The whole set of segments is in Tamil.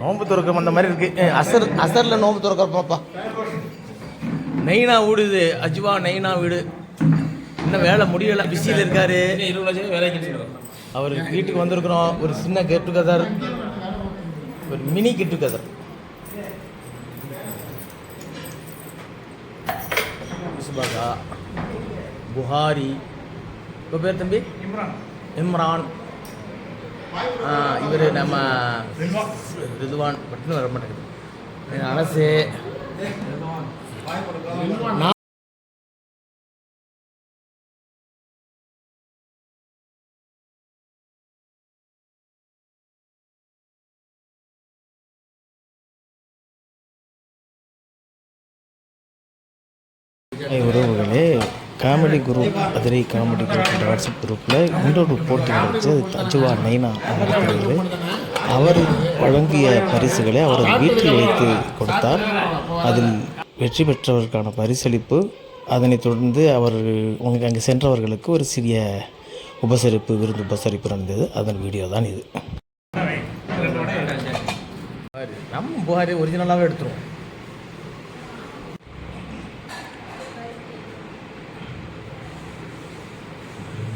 நோம்பு துறக்கம் அந்த மாதிரி இருக்கு. அசர் அசரில் நோம்பு துறக்கிறப்பாப்பா நெய்னா வீடுது அஜ்வா நெய்னா வீடு. இன்னும் வேலை முடியலை. பிஸியில் இருக்காரு. இருபது லட்சம் வேலைக்கு அவர் வீட்டுக்கு வந்திருக்கிறோம். ஒரு சின்ன கெட் டுகெதர். ஒரு மினி கெட் டுகெதர். புகாரி இப்போ பேர் தம்பி? இம்ரான். இம்ரான். இவர் நம்ம ரிதுவான். பட்டுன்னு வர மாட்டேங்குது. அரசு உறவுகளே comedy group Adirai comedy group என்ற வாட்ஸ்அப் குரூப்பில் இன்னொரு போட்டி நடந்துச்சு அது தஜுவா நைனா நடக்கிறது அவர் வழங்கிய பரிசுகளை அவர் வீட்டில் வைத்து கொடுத்தார் அதில் வெற்றி பெற்றவருக்கான பரிசளிப்பு அதனைத் தொடர்ந்து அவர் உங்க அங்கே சென்றவர்களுக்கு ஒரு சிறிய உபசரிப்பு விருந்து உபசரிப்பு நடந்தது அதன் வீடியோ தான் இது நம்ம புகாரி ஒரிஜினலாகவே எடுத்துருவோம்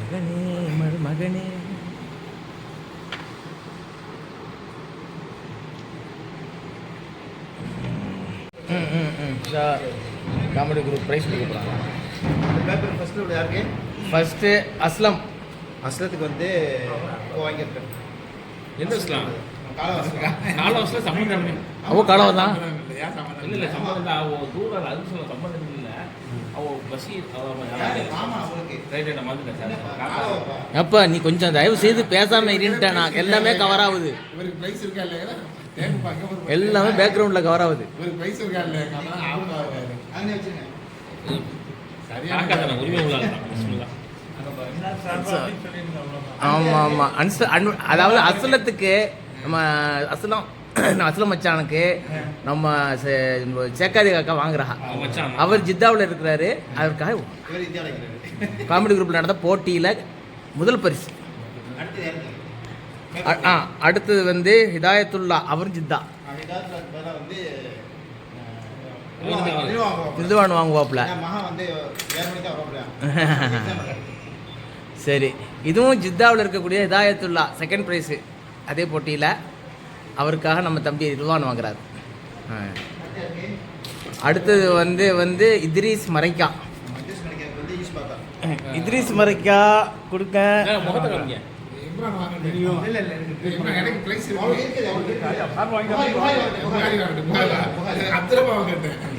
மகனே மருமகனே ம் ம் ம். காமெடி குரூப் ப்ரைஸ் கொடுக்க போகிறாங்க பேப்பர் ஃபர்ஸ்ட் உள்ள யாருக்கு ஃபஸ்ட்டு அஸ்லம்? அஸ்லத்துக்கு வந்து வாங்கியிருக்கேன் எந்த வருஷம் சம்மந்தம் இல்லை அவ கலவை தான். இல்லை சம்மந்தம் தான் அவ தூரம் அது சொல்ல சம்மந்தம் இல்லை அப்பா. நீ கொஞ்சம் தயவு செய்து பேசாம இருந்துட்டேன் நான் எல்லாமே கவர் ஆகுது. எல்லாமே பேக்ரவுண்டில் கவர் ஆகுது. இவருக்கு பிரைஸ் இருக்கா இல்லையா? ஆமா அன் அதாவது அசலத்துக்கு நம்ம அசலம். அசலம் மச்சானுக்கு நம்ம சேக்காதி காக்கா வாங்குறா அவர் ஜித்தாவில் இருக்கிறாரு. இருக்கிறாரு. காமெடி குரூப்பில் நடந்த போட்டியில் முதல் பரிசு. ஆ அடுத்தது வந்து ஹிதாயத்துல்லா அவர் ஜித்தா. அமிதாபுக்கு பதிலாக வந்து இவன் தான் நிர்வாகம் ரிதுவான் வாங்குவாப்புல மகா வந்து வேறு மணி தான் வரப்போறேன் சரி. இதுவும் ஜித்தாவில் இருக்கக்கூடிய ஹிதாயத்துல்லா செகண்ட் ப்ரைஸு அதே போட்டியில். அவருக்காக நம்ம தம்பி ரிதுவான் வாங்குறாரு. அடுத்தது வந்து வந்து இத்ரீஸ் மரைக்கா பார்த்தா இத்ரீஸ் மரைக்கா கொடுக்க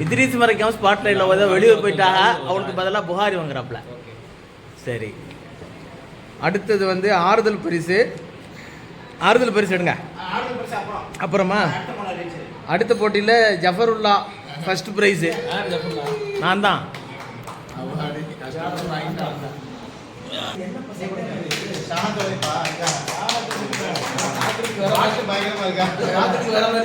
இத்ரீஸ் மரைக்காம ஸ்பாட் வந்து வெளியூர் போயிட்டாக அவனுக்கு பதிலாக புகாரி வாங்குறாப்புல சரி. அடுத்தது வந்து ஆறுதல் பரிசு. ஆறுதல் பரிசு எடுங்க. அப்புறமா அடுத்த போட்டியில் ஜஃபருல்லா ஃபர்ஸ்ட் ப்ரைஸு நான் தான். அவாடி கஷ்டப்பட்டு இருக்கா? ராத்திரிக்கு இருக்கா